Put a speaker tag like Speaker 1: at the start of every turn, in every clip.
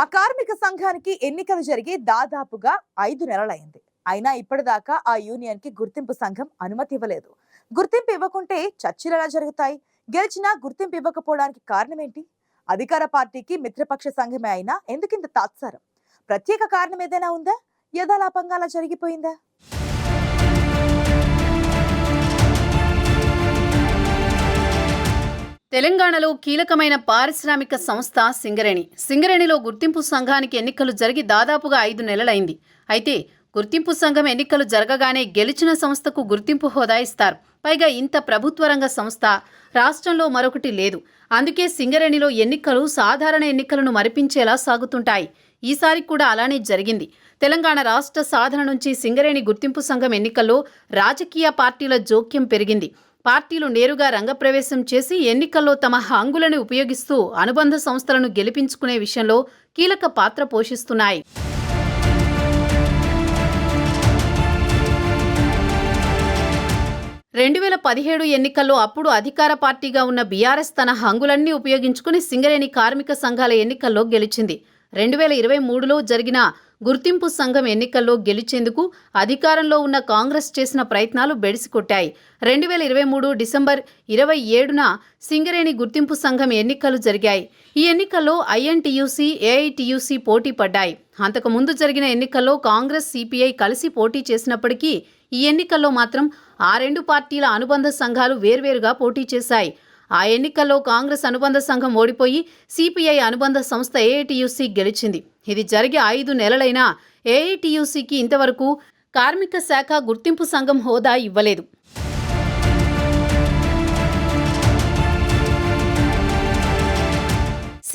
Speaker 1: ఆ కార్మిక సంఘానికి ఎన్నికలు జరిగి దాదాపుగా ఐదు నెలలైంది. అయినా ఇప్పటిదాకా ఆ యూనియన్కి గుర్తింపు సంఘం అనుమతి ఇవ్వలేదు. గుర్తింపు ఇవ్వకుంటే చర్చలు ఎలా జరుగుతాయి? గెలిచినా గుర్తింపు ఇవ్వకపోవడానికి కారణం ఏంటి అధికార పార్టీకి మిత్రపక్ష సంఘమే అయినా ఎందుకింత తాత్సారం? ప్రత్యేక కారణం ఏదైనా ఉందా? యథాలాపంగా అలా జరిగిపోయిందా?
Speaker 2: తెలంగాణలో కీలకమైన పారిశ్రామిక సంస్థ సింగరేణి. సింగరేణిలో గుర్తింపు సంఘానికి ఎన్నికలు జరిగి దాదాపుగా ఐదు నెలలైంది. అయితే గుర్తింపు సంఘం ఎన్నికలు జరగగానే గెలిచిన సంస్థకు గుర్తింపు హోదా ఇస్తారు. పైగా ఇంత ప్రభుత్వ రంగ సంస్థ రాష్ట్రంలో మరొకటి లేదు. అందుకే సింగరేణిలో ఎన్నికలు సాధారణ ఎన్నికలను మరిపించేలా సాగుతుంటాయి. ఈసారి కూడా అలానే జరిగింది. తెలంగాణ రాష్ట్ర సాధన నుంచి సింగరేణి గుర్తింపు సంఘం ఎన్నికల్లో రాజకీయ పార్టీల జోక్యం పెరిగింది. పార్టీలు నేరుగా రంగప్రవేశం చేసి ఎన్నికల్లో తమ హంగులను ఉపయోగిస్తూ అనుబంధ సంస్థలను గెలిపించుకునే విషయంలో కీలక పాత్ర పోషిస్తున్నాయి. రెండు వేల పదిహేడు ఎన్నికల్లో అప్పుడు అధికార పార్టీగా ఉన్న బీఆర్ఎస్ తన హంగులన్నీ ఉపయోగించుకుని సింగరేణి కార్మిక సంఘాల ఎన్నికల్లో గెలిచింది. రెండు వేల ఇరవై మూడులో జరిగిన గుర్తింపు సంఘం ఎన్నికల్లో గెలిచేందుకు అధికారంలో ఉన్న కాంగ్రెస్ చేసిన ప్రయత్నాలు బెడిసికొట్టాయి. రెండు వేల ఇరవై మూడు డిసెంబర్ ఇరవై ఏడున సింగరేణి గుర్తింపు సంఘం ఎన్నికలు జరిగాయి. ఈ ఎన్నికల్లో ఐఎన్టీయూసీ ఏఐటీయూసీ పోటీ పడ్డాయి. అంతకు ముందు జరిగిన ఎన్నికల్లో కాంగ్రెస్ సిపిఐ కలిసి పోటీ చేసినప్పటికీ ఈ ఎన్నికల్లో మాత్రం ఆ రెండు పార్టీల అనుబంధ సంఘాలు వేర్వేరుగా పోటీ చేశాయి. ఆ ఎన్నికల్లో కాంగ్రెస్ అనుబంధ సంఘం ఓడిపోయి సిపిఐ అనుబంధ సంస్థ ఏఐటియుసి గెలిచింది. ఇది జరిగే ఐదు నెలలైనా ఏఐటియుసికి ఇంతవరకు కార్మిక శాఖ గుర్తింపు సంఘం హోదా ఇవ్వలేదు.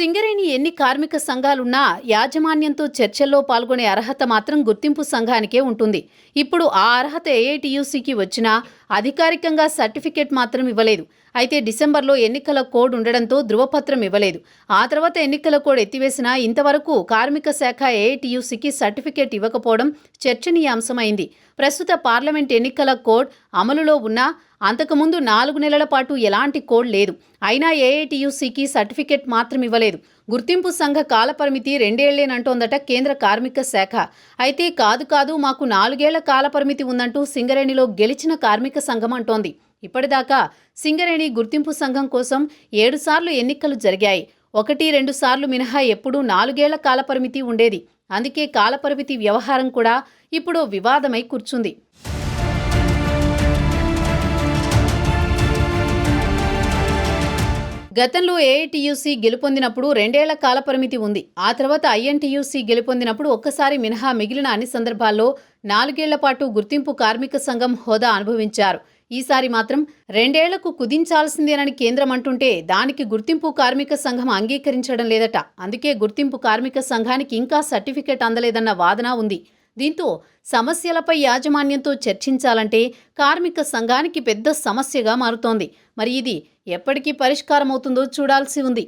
Speaker 2: సింగరేణి ఎన్ని కార్మిక సంఘాలున్నా యాజమాన్యంతో చర్చల్లో పాల్గొనే అర్హత మాత్రం గుర్తింపు సంఘానికే ఉంటుంది. ఇప్పుడు ఆ అర్హత ఏఐటీయూసీకి వచ్చినా అధికారికంగా సర్టిఫికేట్ మాత్రం ఇవ్వలేదు. అయితే డిసెంబర్లో ఎన్నికల కోడ్ ఉండడంతో ధృవపత్రం ఇవ్వలేదు. ఆ తర్వాత ఎన్నికల కోడ్ ఎత్తివేసినా ఇంతవరకు కార్మిక శాఖ ఏఐటీయూసీకి సర్టిఫికేట్ ఇవ్వకపోవడం చర్చనీయాంశమైంది. ప్రస్తుత పార్లమెంట్ ఎన్నికల కోడ్ అమలులో ఉన్నా అంతకుముందు నాలుగు నెలల పాటు ఎలాంటి కోడ్ లేదు. అయినా ఏఐటియుసికి సర్టిఫికేట్ మాత్రం ఇవ్వలేదు. గుర్తింపు సంఘ కాలపరిమితి రెండేళ్ళేనంటోందట కేంద్ర కార్మిక శాఖ. అయితే కాదు కాదు మాకు నాలుగేళ్ళ కాలపరిమితి ఉందంటూ సింగరేణిలో గెలిచిన కార్మిక సంఘం అంటోంది. ఇప్పటిదాకా సింగరేణి గుర్తింపు సంఘం కోసం ఏడుసార్లు ఎన్నికలు జరిగాయి. ఒకటి రెండు సార్లు మినహా ఎప్పుడూ నాలుగేళ్ళ కాలపరిమితి ఉండేది. అందుకే కాలపరిమితి వ్యవహారం కూడా ఇప్పుడు వివాదమై కూర్చుంది. గతంలో ఏఐటియుసి గెలుపొందినప్పుడు రెండేళ్ళ కాలపరిమితి ఉంది. ఆ తర్వాత ఐఎన్టీయూసీ గెలుపొందినప్పుడు ఒక్కసారి మినహా మిగిలిన అన్ని సందర్భాల్లో నాలుగేళ్ళ పాటు గుర్తింపు కార్మిక సంఘం హోదా అనుభవించారు. ఈసారి మాత్రం రెండేళ్ళకు కుదించాల్సిందేనని కేంద్రం అంటుంటే దానికి గుర్తింపు కార్మిక సంఘం అంగీకరించడం లేదట. అందుకే గుర్తింపు కార్మిక సంఘానికి ఇంకా సర్టిఫికెట్ అందలేదన్న వాదన ఉంది. దీంతో సమస్యలపై యాజమాన్యంతో చర్చించాలంటే కార్మిక సంఘానికి పెద్ద సమస్యగా మారుతోంది. మరి ఇది ఎప్పటికీ పరిష్కారం అవుతుందో చూడాల్సి ఉంది.